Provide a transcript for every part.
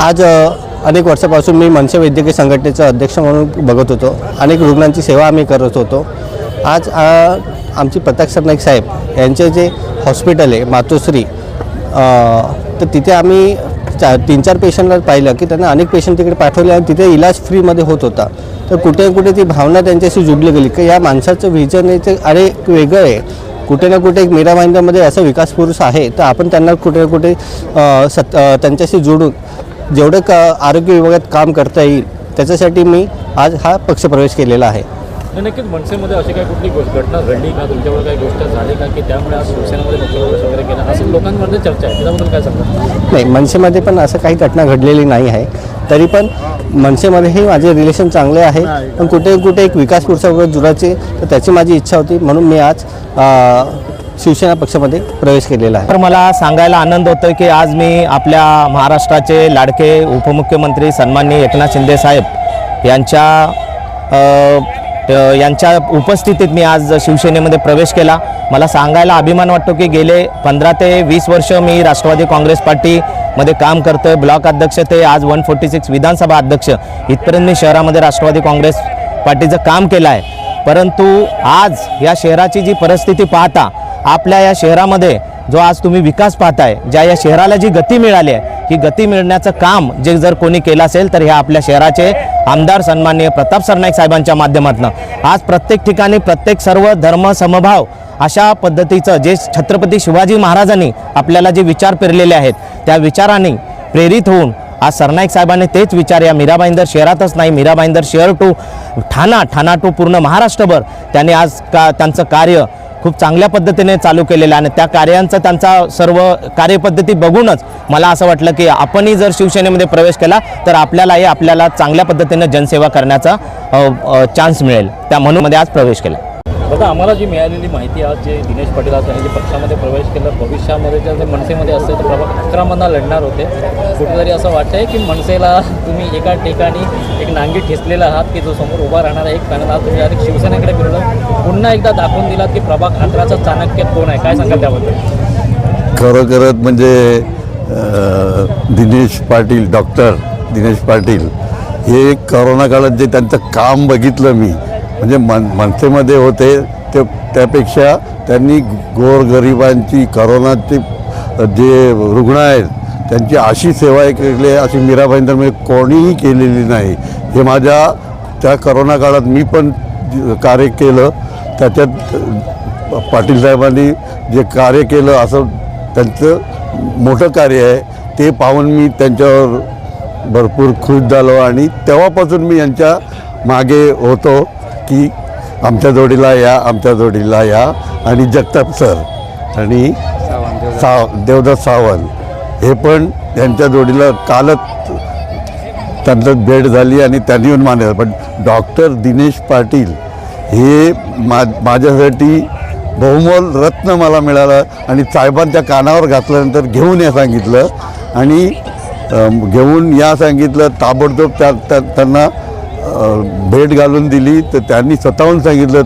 आज अनेक वर्षापासून मी मनसे वैद्यकीय संघटनेचा अध्यक्ष म्हणून बघत होतो. अनेक रुग्णांची सेवा आम्ही करत होतो. आज आमची प्रताप सरनाईक साहेब यांचे जे हॉस्पिटल आहे मातोश्री तर तिथे आम्ही चा तीन चार पेशंटला पाहिलं की त्यांना अनेक पेशंट तिकडे पाठवले आणि तिथे इलाज फ्रीमध्ये होत होता. तर कुठे कुठे ती भावना त्यांच्याशी जुडली गेली की या माणसाचं व्हिजन आहे ते अरे वेगळं आहे. कुठे ना कुठे एक मीरा महिंद्रामध्ये असा विकास पुरुष आहे तर आपण त्यांना कुठे ना कुठे सत त्यांच्याशी जोडून जेवढं क आरोग्य विभागात काम करता येईल त्याच्यासाठी मी आज हा पक्षप्रवेश केलेला आहे. नाही, नक्कीच मनसेमध्ये अशी काही कुठली गोष्ट घटना घडली का? तुमच्यावर काही गोष्ट झाली का? की त्यामुळे आज शिवसेनेमध्ये पक्षप्रवेश वगैरे केला? असं लोकांमध्ये चर्चा आहे. त्याच्याबद्दल काय सांगता नाही मनसेमध्ये पण असं काही घटना घडलेली नाही आहे. तरी पण मनसेमध्येही माझे रिलेशन चांगले आहे. पण कुठे कुठे एक विकास पुरुषाबरोबर जुळायचे तर त्याची माझी इच्छा होती. म्हणून मी आज शिवसेना पक्षामध्ये प्रवेश केलेला आहे. तर मला सांगायला आनंद होतो की आज मी आपल्या महाराष्ट्राचे लाडके उपमुख्यमंत्री सन्माननीय एकनाथ शिंदे साहेब यांच्या यांच्या उपस्थितीत मी आज शिवसेनेमध्ये प्रवेश केला. मला सांगायला अभिमान वाटतो की गेले पंधरा ते वीस वर्ष मी राष्ट्रवादी काँग्रेस पार्टीमध्ये काम करतो आहे ब्लॉक अध्यक्ष ते आज वन फोर्टी सिक्स विधानसभा अध्यक्ष. इथपर्यंत मी शहरामध्ये राष्ट्रवादी काँग्रेस पार्टीचं काम केलं आहे परंतु आज या शहराची जी परिस्थिती पाहता आपल्या या शहरामध्ये जो आज तुम्ही विकास पाहताय ज्या या शहराला जी गती मिळाली आहे ही गती मिळण्याचं काम जे जर कोणी केलं असेल तर हे आपल्या शहराचे आमदार सन्माननीय प्रताप सरनाईक साहेबांच्या माध्यमातून. आज प्रत्येक ठिकाणी प्रत्येक सर्व धर्म समभाव अशा पद्धतीचं जे छत्रपती शिवाजी महाराजांनी आपल्याला जे विचार पेरलेले आहेत त्या विचारांनी प्रेरित होऊन आज सरनाईक साहेबांनी तेच विचार या मीराबाईंदर शहरातच नाही मीराबाईंदर शहर टू ठाणा ठाणा टू पूर्ण महाराष्ट्रभर त्यांनी आज का त्यांचं कार्य खूप चांगल्या पद्धतीने चालू केलेलं आहे आणि त्या कार्यांचं त्यांचा सर्व कार्यपद्धती बघूनच मला असं वाटलं की आपणही जर शिवसेनेमध्ये प्रवेश केला तर आपल्यालाही आपल्याला चांगल्या पद्धतीने जनसेवा करण्याचा चान्स मिळेल. त्या म्हणूनमध्ये आज प्रवेश केला. आता आम्हाला जी मिळालेली माहिती आज जे दिनेश पाटील आज त्यांनी जे पक्षामध्ये प्रवेश केला भविष्यामध्ये जर ते मनसेमध्ये असते तर प्रभाग अकरामधनं लढणार होते. कुठेतरी असं वाटतंय की मनसेला तुम्ही एका ठिकाणी एक नांगी ठेचलेला आहात की जो समोर उभा राहणार आहे एक कारण आज तुम्ही अधिक शिवसेनेकडे फिरलं पुन्हा एकदा दाखवून दिलात की प्रभाग अकराचा चाणक्य कोण आहे? काय सांगाल त्याबद्दल? खरोखरच म्हणजे दिनेश पाटील डॉक्टर दिनेश पाटील हे करोना काळात जे त्यांचं काम बघितलं मी म्हणजे मन मनसेमध्ये होते ते त्यापेक्षा त्यांनी गोरगरिबांची करोनाचे जे रुग्ण आहेत त्यांची अशी सेवा केली आहे, अशी मीराबाईंदरमध्ये म्हणजे कोणीही केलेली नाही. हे माझ्या त्या करोना काळात मी पण कार्य केलं. त्याच्यात पाटील साहेबांनी जे कार्य केलं असं त्यांचं मोठं कार्य आहे ते पाहून मी त्यांच्यावर भरपूर खुश झालो आणि तेव्हापासून मी यांच्या मागे होतो. की आमच्या जोडीला या आमच्या जोडीला या आणि जगताप सर आणि साव देवदत्त सावंत. हे पण यांच्या जोडीला कालच त्यांचं भेट झाली आणि त्यांनी येऊन मानलं पण डॉक्टर दिनेश पाटील हे मा माझ्यासाठी बहुमोल रत्न मला मिळालं आणि साहेबांच्या कानावर घातल्यानंतर घेऊन या सांगितलं आणि घेऊन या सांगितलं ताबडतोब त्या त्या- त्यांना भेट घालून दिली तर त्यांनी स्वतःहून सांगितलं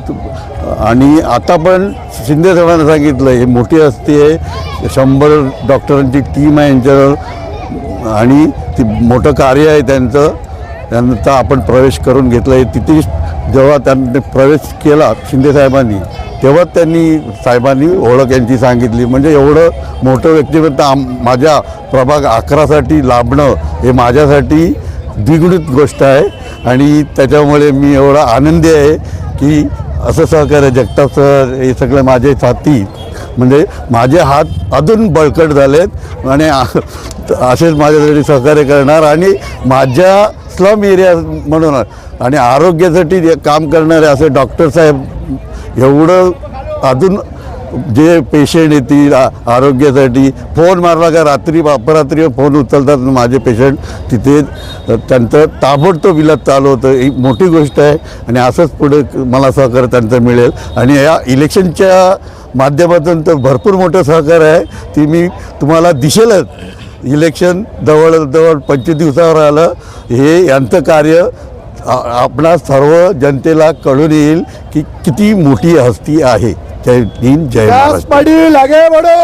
आणि आता पण शिंदे साहेबांना सांगितलं हे मोठी असते आहे शंभर डॉक्टरांची टीम आहे यांच्यावर आणि ती मोठं कार्य आहे त्यांचं त्यांचा आपण प्रवेश करून घेतला. आहे तिथे जेव्हा त्यांनी प्रवेश केला शिंदे साहेबांनी तेव्हा त्यांनी साहेबांनी ओळख यांची सांगितली. म्हणजे एवढं मोठं व्यक्तिमत्व आम माझ्या प्रभाग अकरासाठी लाभणं हे माझ्यासाठी द्विगुणित गोष्ट आहे आणि त्याच्यामुळे मी एवढा आनंदी आहे की असं सहकार्य जगताप सर हे सगळे माझे साथी म्हणजे माझे हात अजून बळकट झालेत आणि असेच माझ्यासाठी सहकार्य करणार आणि माझ्या स्लम एरिया म्हणून आणि आरोग्यासाठी काम करणारे असे डॉक्टर साहेब एवढं अजून जे पेशंट येतील आरोग्यासाठी फोन मारला का रात्री अपरात्री फोन उचलतात माझे पेशंट तिथे त्यांचं ताबडतोब इलाज चालू होतं. ही मोठी गोष्ट आहे आणि असंच पुढे मला सहकार्य त्यांचं मिळेल. आणि या इलेक्शनच्या माध्यमातून तर भरपूर मोठं सहकार्य आहे. ती मी तुम्हाला दिसेलच इलेक्शन जवळजवळ पंचवीस दिवसावर आलं. हे यांचं कार्य आपणा सर्व जनतेला कळून येईल की किती मोठी हस्ती आहे. जय हिंद जय महाराष्ट्र पाटील आगे बढो।